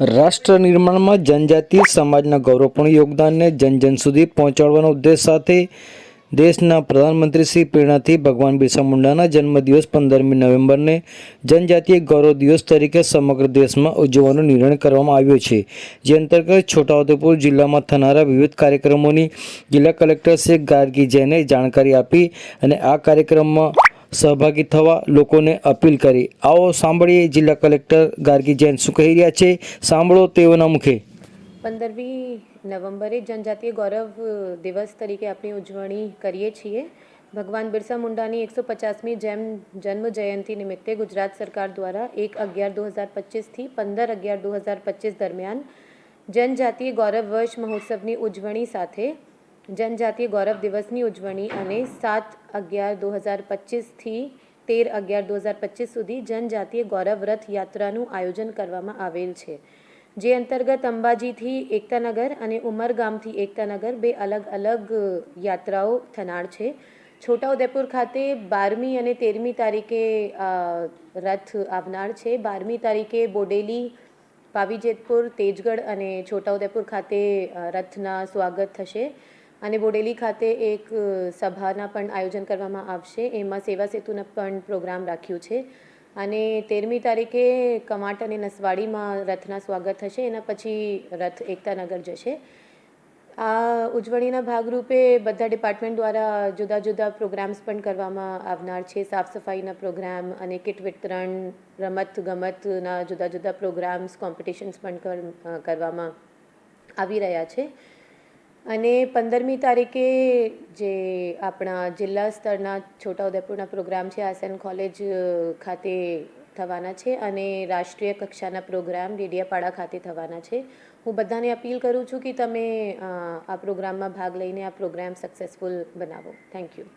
રાષ્ટ્ર નિર્માણમાં જનજાતિ સમાજના ગૌરવપૂર્ણ યોગદાનને જન જન સુધી પહોંચાડવાના ઉદ્દેશ સાથે દેશના પ્રધાનમંત્રી શ્રી પ્રેરણાથી ભગવાન બિરસા મુંડાના જન્મદિવસ પંદરમી નવેમ્બરને જનજાતીય ગૌરવ દિવસ તરીકે સમગ્ર દેશમાં ઉજવવાનો નિર્ણય કરવામાં આવ્યો છે. જે અંતર્ગત છોટાઉદેપુર જિલ્લામાં થનારા વિવિધ કાર્યક્રમોની જિલ્લા કલેક્ટર શ્રી ગાર્ગી જૈને જાણકારી આપી અને આ કાર્યક્રમમાં સહભાગી થવા લોકોને અપીલ કરી. આવો સાંભળીએ જિલ્લા કલેક્ટર ગાર્ગી જૈન શું કહી રહ્યા છે? સાંભળો તેઓના મુખે. પંદરમી નવેમ્બરે જનજાતીય ગૌરવ દિવસ તરીકે આપણી ઉજવણી કરીએ છીએ. ભગવાન બિરસા મુંડાની એકસો પચાસમી જેમ જન્મ જયંતિ નિમિત્તે ગુજરાત સરકાર દ્વારા એક અગિયાર દો હજાર પચીસથી પંદર અગિયાર દો હજાર પચીસ દરમિયાન જનજાતીય ગૌરવ વર્ષ મહોત્સવની ઉજવણી સાથે જનજાતીય ગૌરવ દિવસની ઉજવણી અને સાત અગિયાર દો હજાર પચીસથી તેર અગિયાર દો હજાર પચીસ સુધી જનજાતીય ગૌરવ રથ યાત્રાનું આયોજન કરવામાં આવેલ છે. જે અંતર્ગત અંબાજીથી એકતાનગર અને ઉમરગામથી એકતાનગર બે અલગ અલગ યાત્રાઓ થનાર છે. છોટાઉદેપુર ખાતે બારમી અને તેરમી તારીખે રથ આવનાર છે. બારમી તારીખે બોડેલી, પાવીજેતપુર, તેજગઢ અને છોટાઉદેપુર ખાતે રથના સ્વાગત થશે. અને બોડેલી ખાતે એક સભાના પણ આયોજન કરવામાં આવશે. એમાં સેવા સેતુના પણ પ્રોગ્રામ રાખ્યું છે. અને તેરમી તારીખે કમાટ અને નસવાડીમાં રથના સ્વાગત થશે. એના પછી રથ એકતાનગર જશે. આ ઉજવણીના ભાગરૂપે બધા ડિપાર્ટમેન્ટ દ્વારા જુદા જુદા પ્રોગ્રામ્સ પણ કરવામાં આવનાર છે. સાફ સફાઈના પ્રોગ્રામ અને કિટ વિતરણ, રમત ગમતના જુદા જુદા પ્રોગ્રામ્સ, કોમ્પિટિશન્સ પણ કર- કરવામાં આવી રહ્યા છે. અને પંદરમી તારીખે જે આપણા જિલ્લા સ્તરના છોટાઉદેપુરના પ્રોગ્રામ છે આસન કોલેજ ખાતે થવાના છે અને રાષ્ટ્રીય કક્ષાના પ્રોગ્રામ ડેડિયાપાડા ખાતે થવાના છે. હું બધાને અપીલ કરું છું કે તમે આ પ્રોગ્રામમાં ભાગ લઈને આ પ્રોગ્રામ સક્સેસફુલ બનાવો. Thank you